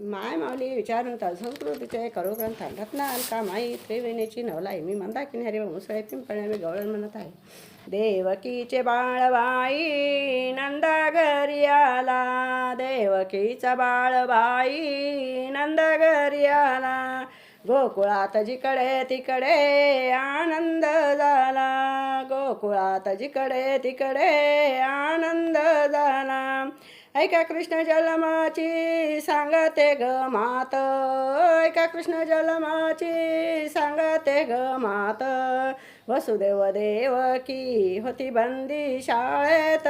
माय माऊली विचारून संस्कृतीचे करो ग्रंथ रत्ना अलका माई त्रिवेणीची नवलाई. मी मंदाकिनी हरी मुसळे पिंपळ्या मी गवळण म्हणत आहे. देवकीचे बाळबाई नंदा घरी आला देवकीचा बाळबाई नंदा घरी आला गोकुळात जिकडे तिकडे आनंद झाला. गोकुळात जिकडे तिकडे आनंद झाला. ऐका कृष्ण जलमाची सांगते ग मात. ऐका कृष्ण जलमाची सांगते ग मात. वसुदेव देव की होती बंदी शाळेत.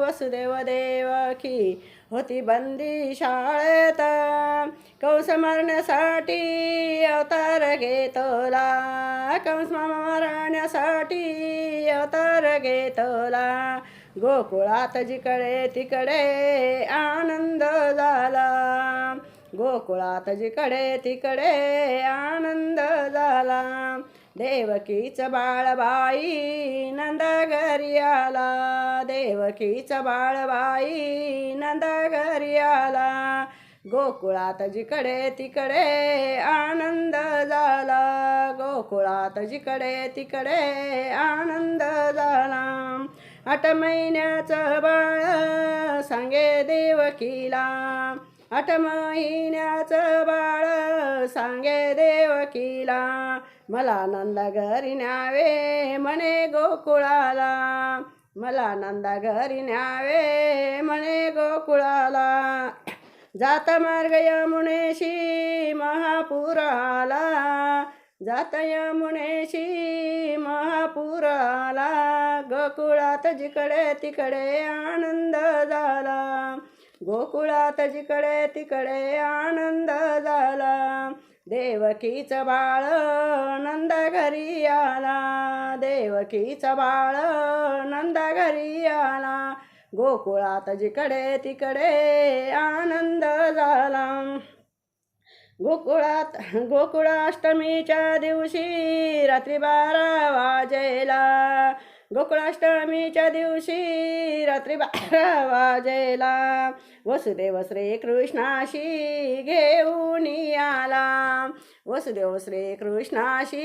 वसुदेव देव की होती बंदी शाळेत. कंस मारण्यासाठी अवतार घेतला. कंस मारण्यासाठी अवतार घेतला. गोकुळात जिकडे तिकडे आनंद झाला. गोकुळात जिकडे तिकडे आनंद झाला. देवकीच बाळबाई नंद घरी आला देवकीचं बाळबाई नंद घरी आला गोकुळात जिकडे तिकडे आनंद झाला गोकुळात जिकडे तिकडे आनंद झाला. आठ महिन्याचं बाळ सांगे देवकीला आठ महिन्याचं बाळ सांगे देवकीला मला नंदा घरी न्यावे म्हणे गोकुळाला. मला नंदा घरी न्यावे म्हणे गोकुळाला. जात मार्ग यमुनेशी महापूर आला जात यमुनेशी महापूर आला गोकुळात जिकडे तिकडे आनंद झाला. गोकुळात जिकडे तिकडे आनंद झाला. देवकीचं बाळ नंद घरी आला. देवकीचं बाळ नंद घरी आला. गोकुळात जिकडे तिकडे आनंद झाला. गोकुळात गोकुळाष्टमीच्या दिवशी रात्री बारा वाजेला गोकुळाष्टमीच्या दिवशी रात्री बारा वाजेला वसुदेव श्री कृष्णाशी घेऊन आला वसुदेव श्रीकृष्णाशी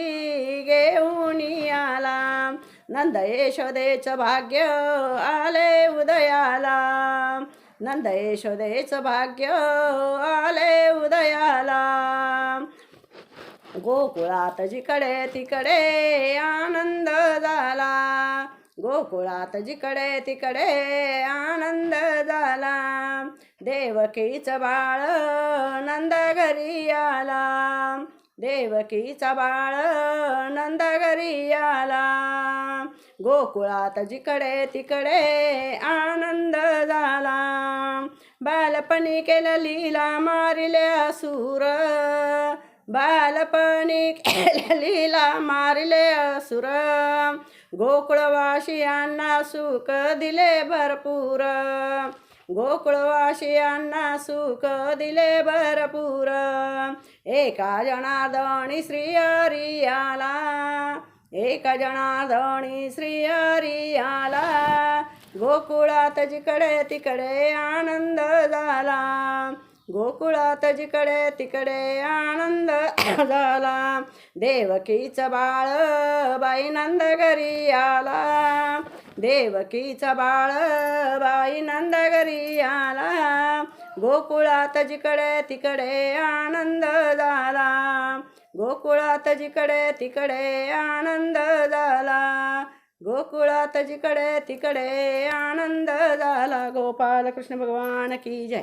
घेऊन आला नंद यशोदेचं भाग्य आले उदयाला. नंद यशोदेचं भाग्य आले उदयाला. गोकुळात जिकडे तिकडे आनंद झाला. गोकुळात जिकडे तिकडे आनंद झाला. देवकीचं बाळ नंद घरी आला. देवकीचा बाळ नंद घरी आला. गोकुळात जिकडे तिकडे आनंद झाला. बालपणी केलं लीला मारिल्या सूर. बालपणी केलं लीला मारिले असुर. गोकुळवासियांना सुख दिले भरपूर. गोकुळवासियांना सुख दिले भरपूर. एका जनार्दनी श्री आला एका जनार्दनी श्री आला गोकुळात जिकडे तिकडे आनंद झाला. गोकुळात जिकडे तिकडे आनंद झाला देवकीचं बाळ बाई नंद घरी आला. देवकीचा बाळ बाई नंद घरी आला. गोकुळात जिकडे तिकडे आनंद झाला. गोकुळात जिकडे तिकडे आनंद झाला. गोकुळात जिकडे तिकडे आनंद झाला. गोपाल कृष्ण भगवान की जय.